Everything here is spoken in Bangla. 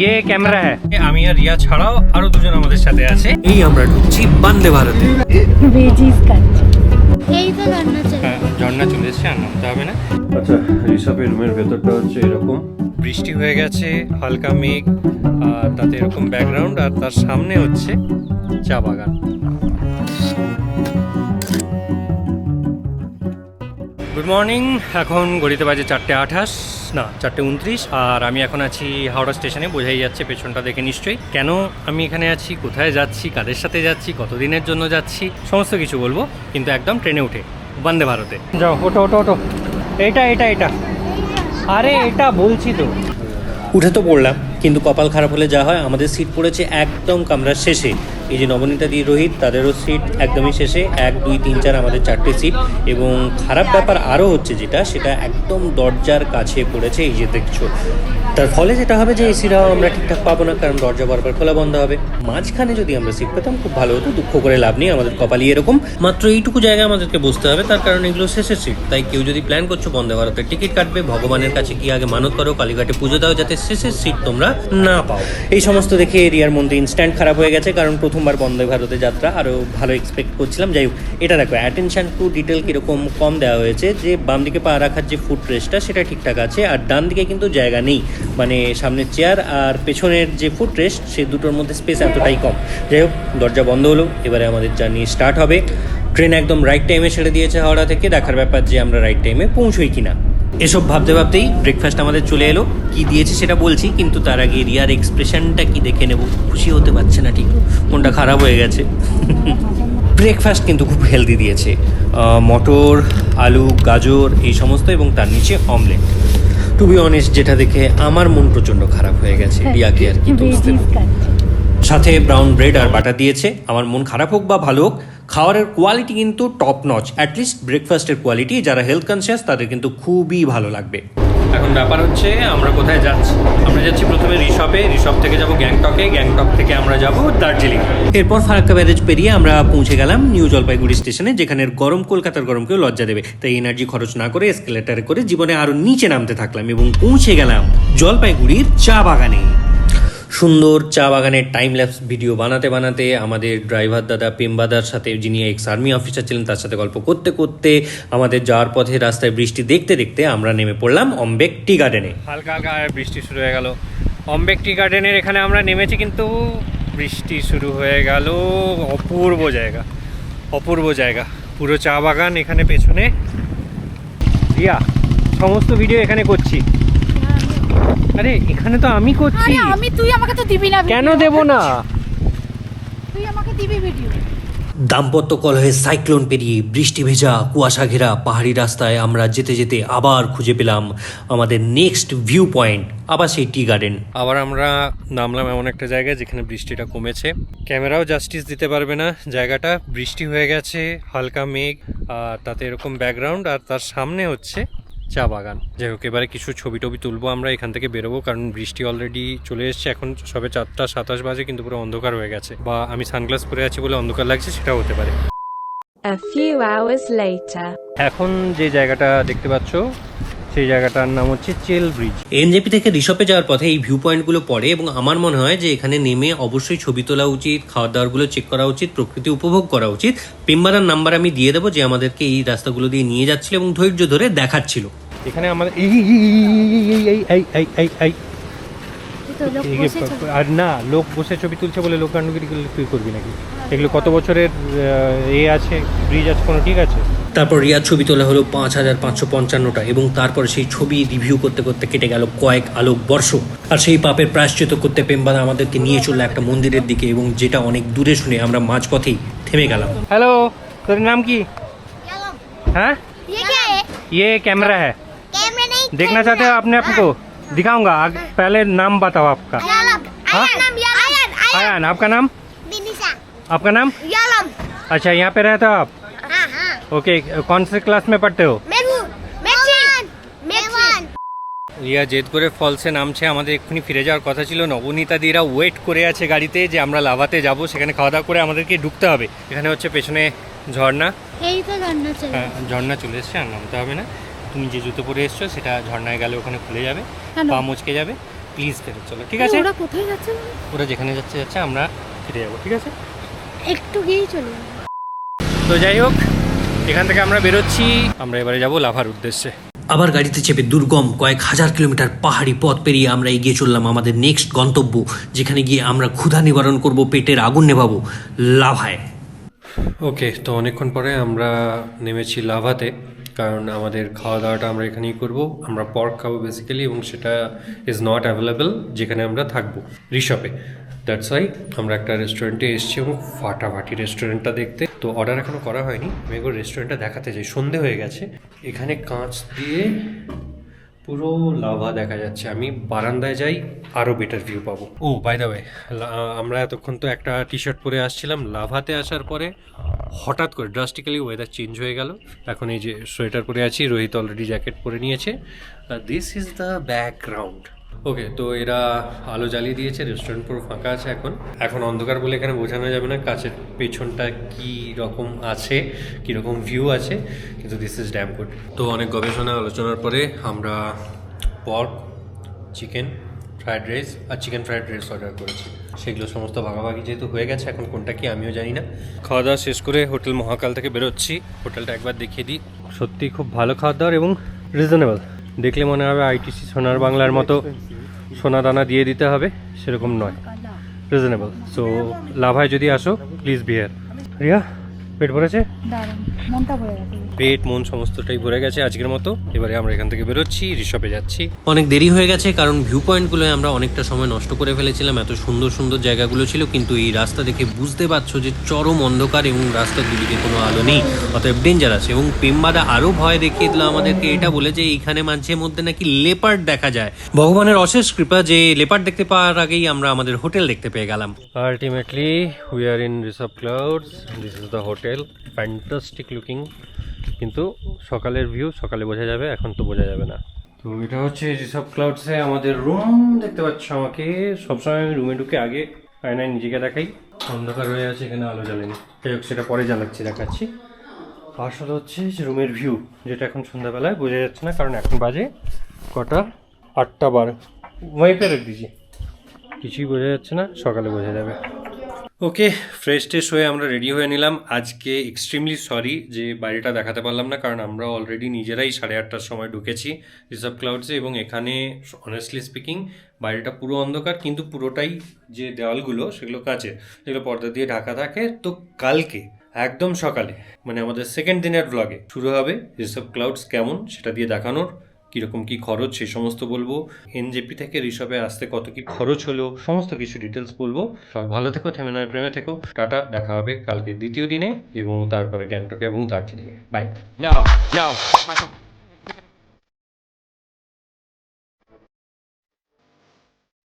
ইয়ে ক্যামেরা হ্যাঁ আমি আর রিয়া ছাড়াও আরও দুজন আমাদের সাথে আছে এই আমরা ঢুকছি বন্দে ভারতে। এই তো ঝর্ণা চলে। হ্যাঁ, ঝর্ণা চলে আর নামতে হবে না। আচ্ছা ঋষভের রুমের ভেতরটা হচ্ছে এরকম। বৃষ্টি হয়ে গেছে হালকা মেঘ আর তাতে এরকম ব্যাকগ্রাউন্ড আর তার সামনে হচ্ছে চা বাগান। গুড মর্নিং এখন ঘড়িতে বাজে চারটে আঠাশ, না, চারটে উনত্রিশ, আর আমি এখন আছি হাওড়া স্টেশনে, বোঝাই যাচ্ছে পেছনটা দেখে নিশ্চয়ই। কেন আমি এখানে আছি, কোথায় যাচ্ছি, কাদের সাথে যাচ্ছি, কতদিনের জন্য যাচ্ছি, সমস্ত কিছু বলব, কিন্তু একদম ট্রেনে উঠে, বন্দে ভারতে। যাও ওটো ওটো ওটো এটা এটা এটা। আরে, এটা বলছি তো। উঠে তো পড়লাম, কিন্তু কপাল খারাপ হলে যা হয়, আমাদের সিট পড়েছে একদম কামরার শেষে। এই যে নবনীতা দি রোহিত, তাদেরও সিট একদমই শেষে। এক, দুই, তিন, চার আমাদের চারটে সিট এবং খারাপ ব্যাপার আরও হচ্ছে যেটা, সেটা একদম দরজার কাছে পড়েছে, এই যে দেখছ। তার ফলে যেটা হবে যে এসিরাও আমরা ঠিকঠাক পাবো না, কারণ দরজা বারবার খোলা বন্ধ হবে। মাঝখানে যদি আমরা সিট পেতাম, খুব ভালো হতো, দুঃখ করে লাভ নেই, আমাদের কপালই এরকম। মাত্র এইটুকু জায়গায় আমাদেরকে বসতে হবে, তার কারণ এগুলো শেষের সিট তাই কেউ যদি প্ল্যান করছ বন্দে ভারতের টিকিট কাটবে, ভগবানের কাছে গিয়ে আগে মানত করো, কালীঘাটে পুজো দাও, যাতে শেষের সিট তোমরা না পাও। এই সমস্ত দেখে এরিয়ার মধ্যে ইনস্ট্যান্ট খারাপ হয়ে গেছে, কারণ প্রথমবার বন্দে ভারতে যাত্রা আরও ভালো এক্সপেক্ট করছিলাম। যাই হোক, এটা দেখো অ্যাটেনশন টু ডিটেল কীরকম কম দেওয়া হয়েছে, যে বাম দিকে পা রাখার যে ফুট রেস্টটা সেটা ঠিকঠাক আছে, আর ডান দিকে কিন্তু জায়গা নেই। মানে সামনের চেয়ার আর পেছনের যে ফুট রেস্ট সে দুটোর মধ্যে স্পেস এতটাই কম। যাই হোক, দরজা বন্ধ হলো, এবারে আমাদের জার্নি স্টার্ট হবে। ট্রেন একদম রাইট টাইমে ছেড়ে দিয়েছে হাওড়া থেকে, দেখার ব্যাপার যে আমরা রাইট টাইমে পৌঁছই কিনা। এসব ভাবতে ভাবতেই ব্রেকফাস্ট আমাদের চলে এলো। কি দিয়েছে সেটা বলছি, কিন্তু তার আগে রিয়ার এক্সপ্রেশনটা কি দেখে নেব, খুশি হতে পারছে না ঠিক। মনটা খারাপ হয়ে গেছে। ব্রেকফাস্ট কিন্তু খুব হেলদি দিয়েছে। মটর, আলু, গাজর, এই সমস্ত এবং তার নিচে অমলেট টু বি অনেস্ট যেটা দেখে আমার মন প্রচণ্ড খারাপ হয়ে গেছে রিয়াকে আর কি দোষ দেব। সাথে ব্রাউন ব্রেড আর বাটা দিয়েছে। আমার মন খারাপ হোক বা ভালো হোক খাওয়ারের কোয়ালিটি কিন্তু টপ নচ অ্যাটলিস্ট ব্রেকফাস্টের কোয়ালিটি যারা হেলথ কনসিয়াস তাদের কিন্তু খুবই ভালো লাগবে। এখন ব্যাপার হচ্ছে, আমরা কোথায় যাচ্ছি? আমরা যাচ্ছি প্রথমে ঋষভে ঋষভ থেকে যাব গ্যাংটকে, গ্যাংটক থেকে আমরা যাব দার্জিলিং। এরপর ফারাক্কা ব্যারেজ পেরিয়ে আমরা পৌঁছে গেলাম নিউ জলপাইগুড়ি স্টেশনে যেখানের গরম কলকাতার গরমকেও লজ্জা দেবে। তাই এনার্জি খরচ না করে এসকেলেটারে করে জীবনে আরও নিচে নামতে থাকলাম এবং পৌঁছে গেলাম জলপাইগুড়ির চা বাগানে। সুন্দর চা বাগানের টাইম ল্যাপস ভিডিও বানাতে বানাতে আমাদের ড্রাইভার দাদা পেম্বাদার সাথে যিনি এক্স আর্মি অফিসার ছিলেন, তার সাথে গল্প করতে করতে আমাদের যাওয়ার পথে রাস্তায় বৃষ্টি দেখতে দেখতে আমরা নেমে পড়লাম অম্বেক টি গার্ডেনে হালকা হালকা বৃষ্টি শুরু হয়ে গেল। অম্বেক টি গার্ডেনের এখানে আমরা নেমেছি কিন্তু বৃষ্টি শুরু হয়ে গেল অপূর্ব জায়গা অপূর্ব জায়গা। পুরো চা বাগান এখানে পেছনে। রিয়া, সমস্ত ভিডিও এখানে করছি। আরে এখানে তো আমি করছি। আরে আমি তুই আমাকে তো দিবি না কেন। দেব না? তুই আমাকে দিবি ভিডিও দাম্পত্য কলহে সাইক্লোন পেরিয়ে বৃষ্টি ভেজা কুয়াশা ঘেরা পাহাড়ি রাস্তায় আমরা যেতে যেতে আবার খুঁজে পেলাম আমাদের নেক্সট ভিউ পয়েন্ট আবার সেই টি গার্ডেন আবার আমরা নামলাম এমন একটা জায়গায় যেখানে বৃষ্টিটা কমেছে। ক্যামেরাও জাস্টিস দিতে পারবে না। জায়গাটা বৃষ্টি হয়ে গেছে হালকা মেঘ আর তাতে এরকম ব্যাকগ্রাউন্ড আর তার সামনে হচ্ছে চা বাগান। যাই হোক এবারে কিছু ছবি টবি তুলবো আমরা এখান থেকে বেরোবো কারণ বৃষ্টি অলরেডি চলে এসছে। এখন সবে চারটা সাতাশ বাজে কিন্তু পুরো অন্ধকার হয়ে গেছে। বা আমি সানগ্লাস পরে আছি বলে অন্ধকার লাগছে সেটা হতে পারে। A few hours later. এখন যে জায়গাটা দেখতে পাচ্ছ সেই জায়গাটার নাম হচ্ছে চেল ব্রিজ এনজেপি থেকে রিসপে যাওয়ার পথে এই ভিউ পয়েন্টগুলো পড়ে এবং আমার মনে হয় যে এখানে নেমে অবশ্যই ছবি তোলা উচিত খাওয়া দাওয়ারগুলো চেক করা উচিত প্রকৃতি উপভোগ করা উচিত পিম্বারার নাম্বার আমি দিয়ে দেবো যে আমাদেরকে এই রাস্তাগুলো দিয়ে নিয়ে যাচ্ছিল এবং ধৈর্য ধরে দেখাচ্ছিল এখানে আমাদের এই এই এই এই এই এই আর না লোক বসে ছবি তুলছে বলে লোক তুই করবি নাকি এগুলো কত বছরের এ আছে ব্রিজ আছে কোনো ঠিক আছে তারপর রিয়ার ছবি তোলা হলো পাঁচ হাজার পাঁচশো পঞ্চান্নটা এবং তারপর সেই ছবি রিভিউ করতে করতে কেটে গেল কয়েক আলোক বর্ষ আর সেই পাপের প্রায়শ্চিত করতে পেম্বাদা আমাদেরকে নিয়ে চললো একটা মন্দিরের দিকে এবং যেটা অনেক দূরে শুনে আমরা মাঝপথেই থেমে গেলাম হ্যালো তোর নাম কি হ্যাঁ ये क्या है ये कैमरा है कैमरा नहीं देखना चाहते हो अपने आप को दिखाऊंगा आग, पहले नाम बताओ आपका यालम हाँ? आयन नाम यालम आयन आयान आपका नाम बिनिशा आपका नाम यालम अच्छा यहाँ पे रहते हो आप हाँ हाँ ओके कौन से क्लास में पढ़ते हो मेरू मेवन मेवन রিয়া জেদ করে ফলসে নামছে আমাদের এক্ষুনি ফিরে যাওয়ার কথা ছিল নবনীতা দিরা ওয়েট করে আছে গাড়িতে যে আমরা লাভাতে যাব সেখানে খাওয়া দাওয়া করে আমাদেরকে ঢুকতে হবে এখানে হচ্ছে পেছনে ঝর্ণা এই তো রান্না চাই হ্যাঁ, ঝর্ণা চলে এসছে আর নামতে হবে না তুমি যে জুতো পরে এসছো সেটা ঝর্ণায় গেলে ওখানে খুলে যাবে কেন? পা মুচকে যাবে প্লিজ ফেরত চলো ঠিক এই আছে ওরা কোথায় যাচ্ছে বলো? ওরা যেখানে যাচ্ছে যাচ্ছে আমরা ফিরে যাবো ঠিক আছে একটু গিয়েই চলে যাবে তো যাই হোক এখান থেকে আমরা বেরোচ্ছি। আমরা এবারে যাব লাভার উদ্দেশ্যে। আবার গাড়িতে চেপে দুর্গম কয়েক হাজার কিলোমিটার পাহাড়ি পথ পেরিয়ে আমরা এগিয়ে চললাম আমাদের নেক্সট গন্তব্য যেখানে গিয়ে আমরা ক্ষুধা নিবারণ করব পেটের আগুন নেভাবো লাভায়। ওকে তো অনেকক্ষণ পরে আমরা নেমেছি লাভাতে। কারণ আমাদের খাওয়া দাওয়াটা আমরা এখানেই করব। আমরা পর্ক খাব বেসিক্যালি এবং সেটা ইজ নট অ্যাভেলেবেল যেখানে আমরা থাকব। রিশপে দ্যাটস ওয়াই আমরা একটা রেস্টুরেন্টে এসেছি এবং ফাটাফাটি রেস্টুরেন্টটা দেখতে। তো অর্ডার এখনও করা হয়নি। আমি রেস্টুরেন্টটা দেখাতে চাই সন্ধে হয়ে গেছে। এখানে কাঁচ দিয়ে পুরো লাভা দেখা যাচ্ছে। আমি বারান্দায় যাই আরও বেটার ভিউ পাবো। ও বাই দা ওয়ে আমরা এতক্ষণ তো একটা টি শার্ট পরে আসছিলাম। লাভাতে আসার পরে হঠাৎ করে ড্রাস্টিক্যালি ওয়েদার চেঞ্জ হয়ে গেল। এখন এই যে সোয়েটার পরে আছি রোহিত অলরেডি জ্যাকেট পরে নিয়েছে। This is the background okay তো এরা আলো জ্বালিয়ে দিয়েছে রেস্টুরেন্ট পুরো ফাঁকা আছে এখন। এখন অন্ধকার বলে এখানে বোঝানো যাবে না কাছের পেছনটা কি রকম আছে, কি রকম ভিউ আছে, কিন্তু দিস ইজ ড্যাম গুড তো অনেক গবেষণা, আলোচনার পরে আমরা পর্ক চিকেন ফ্রায়েড রাইস আর চিকেন ফ্রায়েড রাইস অর্ডার করেছি। সেগুলো সমস্ত ভাগাভাগি যেহেতু হয়ে গেছে, এখন কোনটা কি আমিও জানি না। খাওয়া দাওয়া শেষ করে হোটেল মহাকাল থেকে বেরোচ্ছি। হোটেলটা একবার দেখিয়ে দিই। সত্যি খুব ভালো খাওয়া দাওয়ার এবং রিজনেবল দেখলে মনে হবে আইটিসি সোনার বাংলার মতো সোনা দানা দিয়ে দিতে হবে, সেরকম নয়। রিজনেবল সো লাভায় যদি আসো প্লিজ বিয়ার রিয়া, পেট ভরেছে? মনটা ভরে গেছে। পেট মন সমস্তটাই ভরে গেছে আজকের মতো। এবারে আমরা এখান থেকে বেরোচ্ছি ঋষভে যাচ্ছি। অনেক দেরি হয়ে গেছে কারণ ভিউ পয়েন্টগুলোয় আমরা অনেকটা সময় নষ্ট করে ফেলেছিলাম। এত সুন্দর সুন্দর জায়গাগুলো ছিল কিন্তু এই রাস্তা দেখে বুঝতে পারছ যে চরম অন্ধকার এবং রাস্তার দুদিকে কোনো আলো নেই। অতএব ডেঞ্জারাস এবং পেম্বাদা আরও ভয় দেখিয়ে দিল আমাদেরকে। এটা বলে যে এইখানে মাঝে মধ্যে নাকি লেপার্ড দেখা যায়। ভগবানের অশেষ কৃপা যে লেপার্ড দেখতে পাওয়ার আগেই আমরা আমাদের হোটেল দেখতে পেয়ে গেলাম। Ultimately we are in Rishop clouds this is the hotel fantastic looking কিন্তু সকালের ভিউ সকালে বোঝা যাবে, এখন তো বোঝা যাবে না। তো এটা হচ্ছে রিসভ ক্লাউডসে আমাদের রুম দেখতে পাচ্ছ আমাকে। সবসময় আমি রুমে ঢুকে আগে আয়নায় নিজেকে দেখাই। অন্ধকার হয়ে আছে, এখানে আলো জ্বালেনি যাই হোক, সেটা পরে জ্বালাচ্ছি দেখাচ্ছি। আসলে হচ্ছে যে রুমের ভিউ যেটা এখন সন্ধ্যাবেলায়, বোঝা যাচ্ছে না, কারণ এখন বাজে কটা? আটটা বারো। ওয়াইপে রেখে দিয়েছি কিছুই বোঝা যাচ্ছে না, সকালে বোঝা যাবে। ওকে ফ্রেশ ট্রেশ হয়ে আমরা রেডি হয়ে নিলাম। আজকে এক্সট্রিমলি সরি যে বাড়িটা দেখাতে পারলাম না, কারণ আমরা অলরেডি নিজেরাই সাড়ে আটটার সময় ঢুকেছি রিসার্ভ ক্লাউডসে এবং এখানে অনেস্টলি স্পিকিং বাড়িটা পুরো অন্ধকার, কিন্তু পুরোটাই যে দেওয়ালগুলো সেগুলো কাছে যেগুলো পর্দা দিয়ে ঢাকা থাকে। তো কালকে, একদম সকালে মানে আমাদের সেকেন্ড দিনের ব্লগে শুরু হবে রিসার্ভ ক্লাউডস কেমন সেটা দিয়ে দেখানোর। কীরকম কী খরচ, সে সমস্ত বলব। এনজেপি থেকে ঋষভে আসতে কত কি খরচ হলো, সমস্ত কিছু ডিটেলস বলব। সব ভালো থেকো থেমে নয় প্রেমে থেকো। টাটা, দেখা হবে কালকে দ্বিতীয় দিনে এবং তারপরে গ্যাংটকে এবং দার্জিলিংয়ে বাই যাও Michael.